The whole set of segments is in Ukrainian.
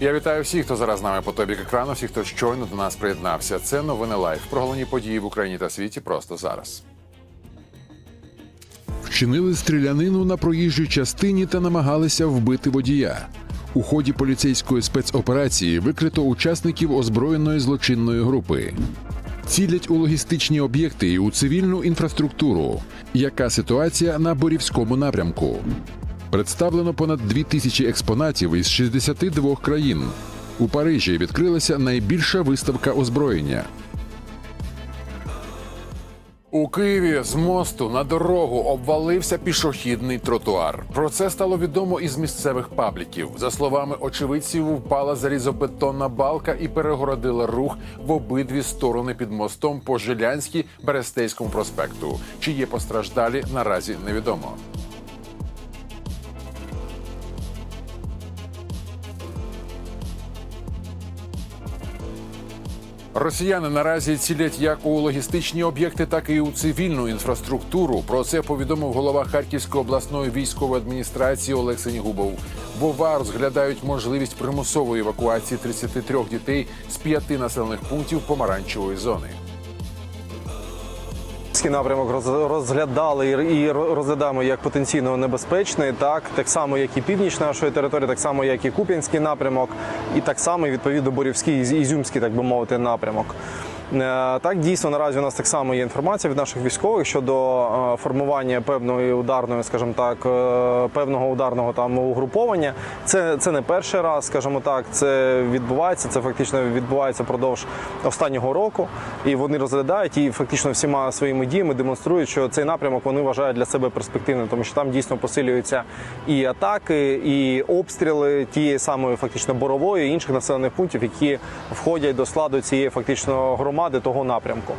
Я вітаю всіх, хто зараз з нами по тобі екрану, всіх, хто щойно до нас приєднався. Це новини лайф. Про головні події в Україні та світі просто зараз. Вчинили стрілянину на проїжджій частині та намагалися вбити водія. У ході поліцейської спецоперації викрито учасників озброєної злочинної групи. Цілять у логістичні об'єкти і у цивільну інфраструктуру. Яка ситуація на Борівському напрямку? Представлено понад дві тисячі експонатів із 62 країн. У Парижі відкрилася найбільша виставка озброєння. У Києві з мосту на дорогу обвалився пішохідний тротуар. Про це стало відомо із місцевих пабліків. За словами очевидців, впала залізобетонна балка і перегородила рух в обидві сторони під мостом по Жилянській Берестейському проспекту. Чи є постраждалі наразі невідомо. Росіяни наразі цілять як у логістичні об'єкти, так і у цивільну інфраструктуру. Про це повідомив голова Харківської обласної військової адміністрації Олег Сенігубов. Бова розглядають можливість примусової евакуації 33 дітей з п'яти населених пунктів помаранчевої зони. Напрямок роз- розглядали і- і ро- розглядаємо як потенційно небезпечний, так так само, як і північ нашої території, так само, як і Куп'янський напрямок, і так само, відповідно, Борівський і Ізюмський, так би мовити, напрямок. Е, Так, дійсно, наразі у нас так само є інформація від наших військових щодо е, формування певної ударної, скажімо так, е, певного ударного там угруповання. Це, це не перший раз, скажімо так, це відбувається. Це фактично відбувається впродовж останнього року. І вони розглядають і фактично всіма своїми діями демонструють, що цей напрямок вони вважають для себе перспективним, тому що там дійсно посилюються і атаки, і обстріли тієї самої фактично борової і інших населених пунктів, які входять до складу цієї фактично громади того напрямку.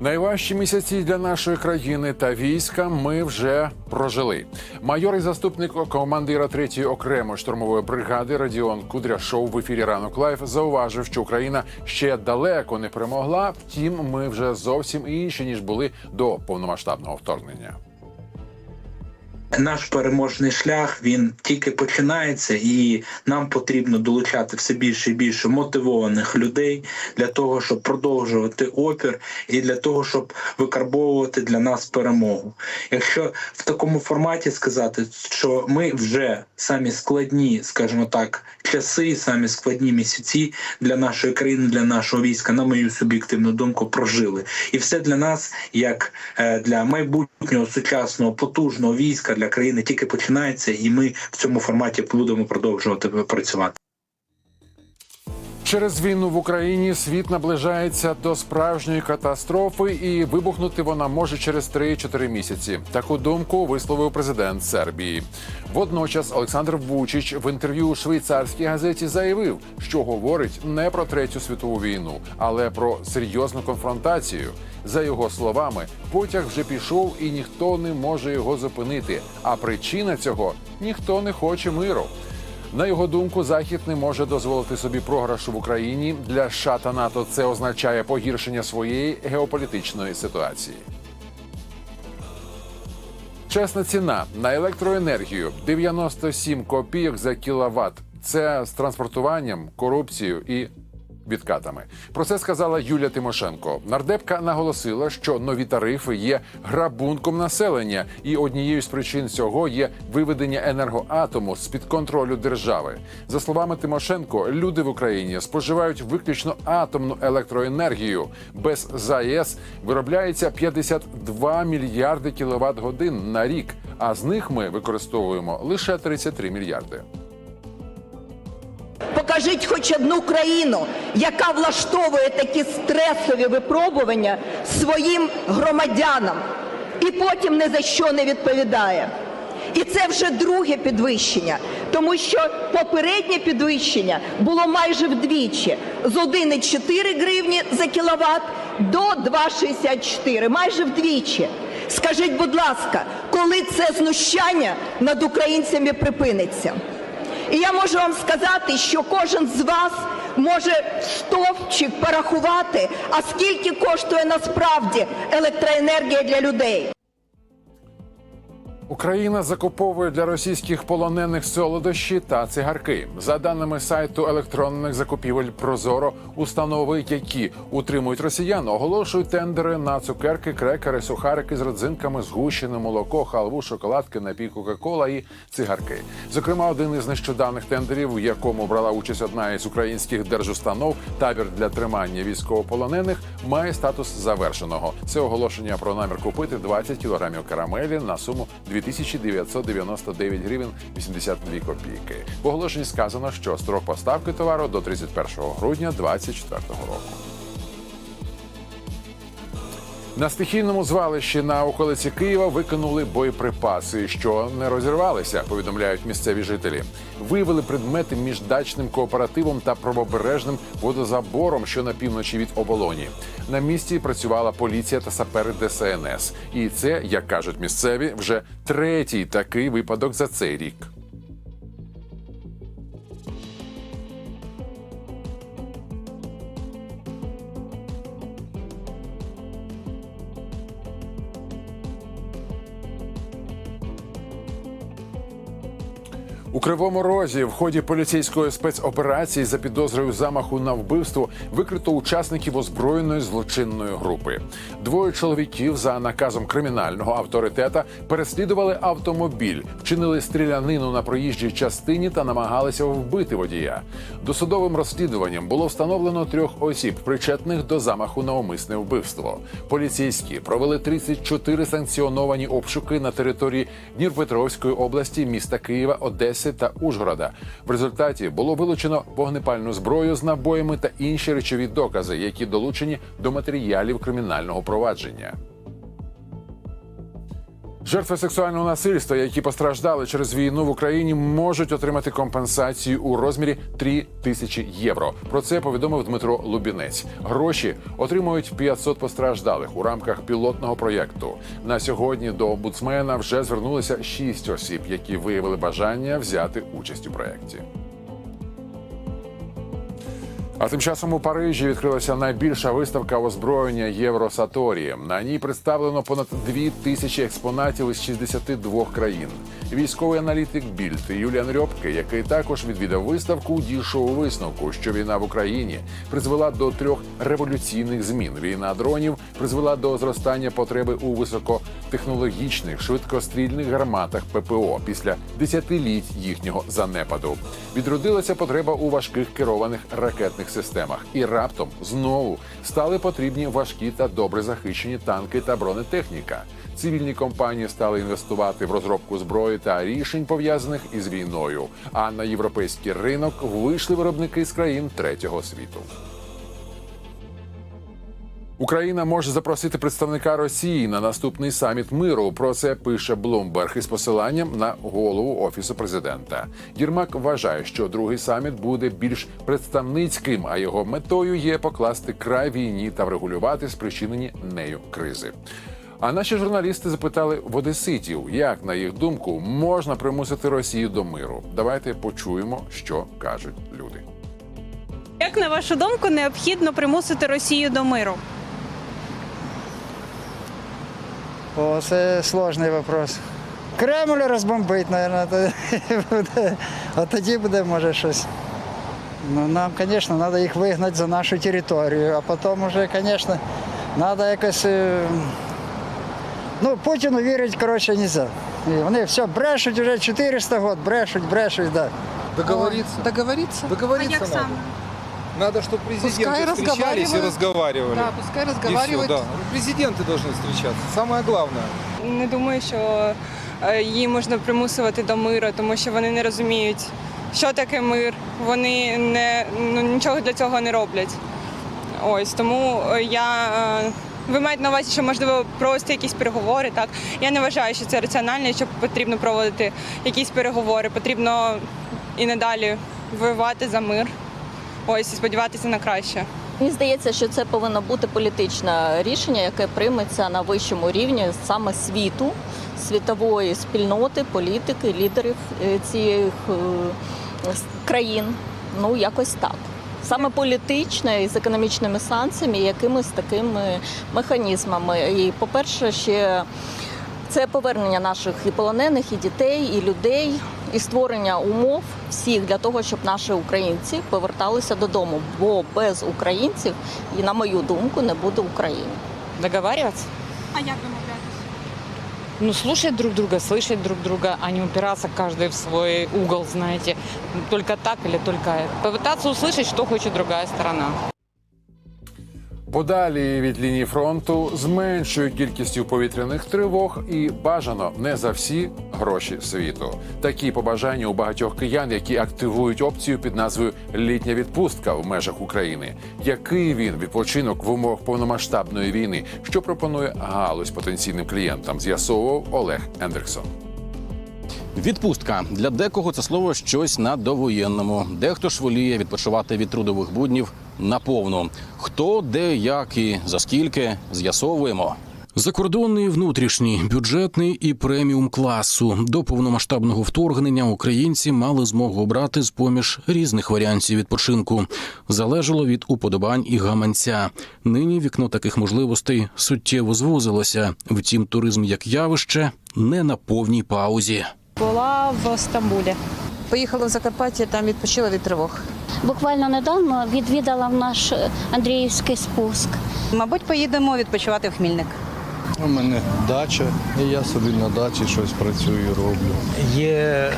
Найважчі місяці для нашої країни та війська ми вже прожили. Майор і заступник командира 3-ї окремої штурмової бригади Радіон Кудряшов в ефірі ранок лайф зауважив, що Україна ще далеко не перемогла. Втім, ми вже зовсім інші ніж були до повномасштабного вторгнення. Наш переможний шлях він тільки починається, і нам потрібно долучати все більше і більше мотивованих людей для того, щоб продовжувати опір, і для того, щоб викарбовувати для нас перемогу. Якщо в такому форматі сказати, що ми вже самі складні, скажімо так, часи, самі складні місяці для нашої країни, для нашого війська, на мою суб'єктивну думку, прожили, і все для нас, як е, для майбутнього сучасного потужного війська для країни, тільки починається, і ми в цьому форматі будемо продовжувати працювати. Через війну в Україні світ наближається до справжньої катастрофи, і вибухнути вона може через 3-4 місяці. Таку думку висловив президент Сербії. Водночас Олександр Вучич в інтерв'ю у швейцарській газеті заявив, що говорить не про третю світову війну, але про серйозну конфронтацію. За його словами, потяг вже пішов, і ніхто не може його зупинити. А причина цього ніхто не хоче миру. На його думку, захід не може дозволити собі програшу в Україні. Для США та НАТО це означає погіршення своєї геополітичної ситуації. Чесна ціна на електроенергію 97 копійок за кіловат. Це з транспортуванням, корупцією і відкатами. Про це сказала Юлія Тимошенко. Нардепка наголосила, що нові тарифи є грабунком населення, і однією з причин цього є виведення енергоатому з під контролю держави. За словами Тимошенко, люди в Україні споживають виключно атомну електроенергію. Без ЗАЕС виробляється 52 мільярди кіловат годин на рік, а з них ми використовуємо лише 33 мільярди. Покажіть хоч одну країну, яка влаштовує такі стресові випробування своїм громадянам і потім ні за що не відповідає. І це вже друге підвищення, тому що попереднє підвищення було майже вдвічі з 1,4 гривні за кіловат до 2,64, майже вдвічі. Скажіть, будь ласка, коли це знущання над українцями припиниться? І я можу вам сказати, що кожен з вас може в стовпчик порахувати, а скільки коштує насправді електроенергія для людей. Україна закуповує для російських полонених солодощі та цигарки. За даними сайту електронних закупівель Прозоро, установи, які утримують росіян, оголошують тендери на цукерки, крекери, сухарики з родзинками, згущене молоко, халву, шоколадки, напій Кока-Кола і цигарки. Зокрема, один із нещодавних тендерів, в якому брала участь одна із українських держустанов, табір для тримання військовополонених, має статус завершеного. Це оголошення про намір купити 20 кілограмів карамелі на суму 2999 гривень 82 копійки. В оголошенні сказано, що строк поставки товару до 31 грудня 2024 року. На стихійному звалищі на околиці Києва викинули боєприпаси, що не розірвалися, повідомляють місцеві жителі. Виявили предмети між дачним кооперативом та правобережним водозабором, що на півночі від оболоні. На місці працювала поліція та сапери ДСНС. І це, як кажуть місцеві, вже третій такий випадок за цей рік. У кривому розі в ході поліцейської спецоперації за підозрою замаху на вбивство викрито учасників озброєної злочинної групи. Двоє чоловіків за наказом кримінального авторитета переслідували автомобіль, вчинили стрілянину на проїжджій частині та намагалися вбити водія. Досудовим розслідуванням було встановлено трьох осіб, причетних до замаху на умисне вбивство. Поліцейські провели 34 санкціоновані обшуки на території Дніпропетровської області, міста Києва, Одеси та Ужгорода. В результаті було вилучено вогнепальну зброю з набоями та інші речові докази, які долучені до матеріалів кримінального провадження. Жертви сексуального насильства, які постраждали через війну в Україні, можуть отримати компенсацію у розмірі 3 тисячі євро. Про це повідомив Дмитро Лубінець. Гроші отримують 500 постраждалих у рамках пілотного проєкту. На сьогодні до омбудсмена вже звернулися 6 осіб, які виявили бажання взяти участь у проєкті. А тим часом у Парижі відкрилася найбільша виставка озброєння Євросаторі. На ній представлено понад дві тисячі експонатів із 62 країн. Військовий аналітик Більд Юліан Рьопке, який також відвідав виставку, дійшов у висновку, що війна в Україні призвела до трьох революційних змін. Війна дронів призвела до зростання потреби у високотехнологічних швидкострільних гарматах ППО після десятиліть їхнього занепаду. Відродилася потреба у важких керованих ракетних системах, і раптом знову стали потрібні важкі та добре захищені танки та бронетехніка. Цивільні компанії стали інвестувати в розробку зброї та рішень пов'язаних із війною. А на європейський ринок вийшли виробники з країн третього світу. Україна може запросити представника Росії на наступний саміт миру. Про це пише Блумберг із посиланням на голову офісу президента. Єрмак вважає, що другий саміт буде більш представницьким, а його метою є покласти край війні та врегулювати спричинені нею кризи. А наші журналісти запитали в одеситів, як на їх думку можна примусити Росію до миру. Давайте почуємо, що кажуть люди. Як на вашу думку, необхідно примусити Росію до миру? О, це сложний вопрос. Кремль розбомбить, мабуть, буде. От тоді буде, може, щось. Ну, нам, звісно, треба їх вигнати за нашу територію, а потім вже, звісно, треба якось. е, Ну, Путіну вірити, коротше, не можна. Вони все брешуть вже 400 років, брешуть, брешуть, так. Да. Договориться. Договориться? Договориться надо. Надо, чтобы президенты Пускай встречались и разговаривают. разговаривали. Да, пускай И все, разговаривают. да. Президенты должны встречаться. Самое главное. Не думаю, що е, її можна примусувати до миру, тому що вони не розуміють, що таке мир. Вони не ну, нічого для цього не роблять. Ось тому е, я. е, Ви маєте на увазі, що можливо провести якісь переговори. Так я не вважаю, що це раціонально, і що потрібно проводити якісь переговори. Потрібно і надалі воювати за мир. Ось і сподіватися на краще. Мені здається, що це повинно бути політичне рішення, яке прийметься на вищому рівні саме світу, світової спільноти, політики, лідерів е, цих е, країн. Ну якось так. Саме політично і з економічними санкціями, якимись такими механізмами. І, по-перше, ще Це повернення наших і полонених, і дітей, і людей, і створення умов всіх для того, щоб наші українці поверталися додому. Бо без українців, і на мою думку, не буде України. Договариваться? А як домовлятися? Ну, слушать друг друга, слышать друг друга, а не упираться каждый в свой угол, знаете. Только так или только это. Попытаться услышать, что хочет другая сторона. Подалі від лінії фронту зменшують кількістю повітряних тривог і бажано не за всі гроші світу. Такі побажання у багатьох киян, які активують опцію під назвою Літня відпустка в межах України. Який він відпочинок в умовах повномасштабної війни? Що пропонує галузь потенційним клієнтам? З'ясовував Олег Ендриксон. Відпустка для декого це слово щось на довоєнному. Дехто ж воліє відпочивати від трудових буднів наповну. Хто, де, як і за скільки з'ясовуємо. Закордонний, внутрішній, бюджетний і преміум класу до повномасштабного вторгнення українці мали змогу обрати з поміж різних варіантів відпочинку. Залежало від уподобань і гаманця. Нині вікно таких можливостей суттєво звузилося. Втім, туризм як явище не на повній паузі. Була в Стамбулі. Поїхала в Закарпаття, там відпочила від тривог. Буквально недавно відвідала наш Андріївський спуск. Мабуть, поїдемо відпочивати в Хмільник. У мене дача, і я собі на дачі щось працюю, роблю. Є е,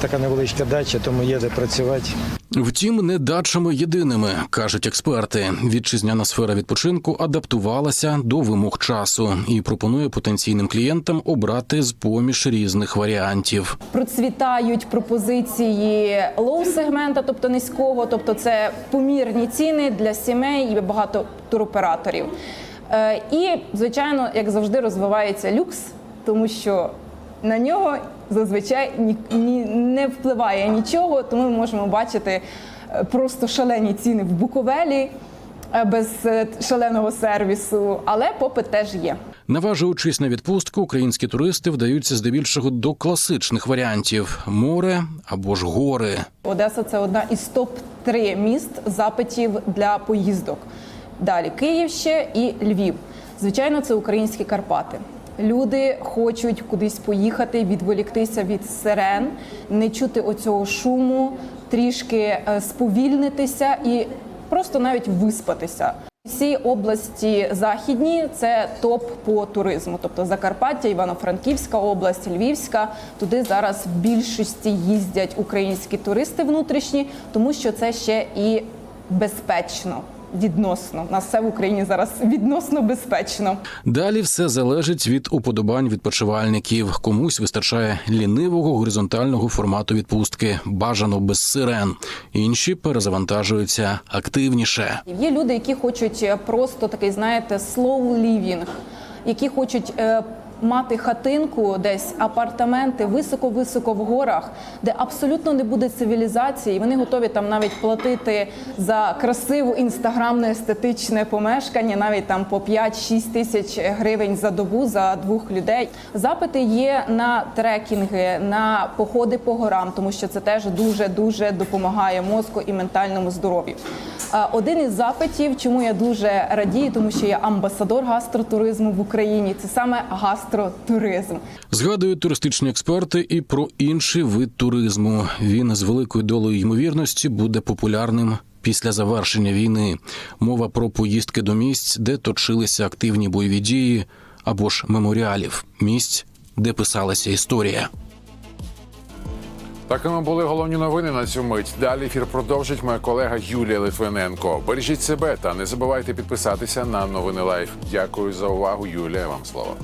така невеличка дача, тому є де працювати. Втім, не дачами єдиними, кажуть експерти. Вітчизняна сфера відпочинку адаптувалася до вимог часу і пропонує потенційним клієнтам обрати з поміж різних варіантів. Процвітають пропозиції лоу-сегмента, тобто низького, тобто це помірні ціни для сімей і багато туроператорів. Е, І, звичайно, як завжди, розвивається люкс, тому що на нього зазвичай ні, ні, не впливає нічого, тому ми можемо бачити е, просто шалені ціни в Буковелі е, без е, шаленого сервісу, але попит теж є. Наважуючись на відпустку, українські туристи вдаються здебільшого до класичних варіантів: море або ж гори. Одеса це одна із топ 3 міст запитів для поїздок. Далі Київ ще і Львів. Звичайно, це українські Карпати. Люди хочуть кудись поїхати, відволіктися від сирен, не чути оцього шуму, трішки е, сповільнитися і просто навіть виспатися. Всі області західні це топ по туризму, тобто Закарпаття, Івано-Франківська область, Львівська. Туди зараз в більшості їздять українські туристи внутрішні, тому що це ще і безпечно. Відносно У нас все в Україні зараз відносно безпечно. Далі все залежить від уподобань відпочивальників. Комусь вистачає лінивого горизонтального формату відпустки, бажано без сирен. Інші перезавантажуються активніше. Є люди, які хочуть просто такий, знаєте, slow living, які хочуть е, мати хатинку, десь апартаменти високо-високо в горах, де абсолютно не буде цивілізації. Вони готові там навіть платити за красиву інстаграмне естетичне помешкання, навіть там по 5-6 тисяч гривень за добу за двох людей. Запити є на трекінги, на походи по горам, тому що це теж дуже дуже допомагає мозку і ментальному здоров'ю. Один із запитів, чому я дуже радію, тому що я амбасадор гастротуризму в Україні. Це саме гастротуризм. Згадують туристичні експерти і про інший вид туризму. Він з великою долею ймовірності буде популярним. Після завершення війни мова про поїздки до місць, де точилися активні бойові дії, або ж меморіалів, місць, де писалася історія. Такими були головні новини на цю мить. Далі ефір продовжить моя колега Юлія Литвиненко. Бережіть себе та не забувайте підписатися на новини Лайф. Дякую за увагу, Юлія. Вам слово.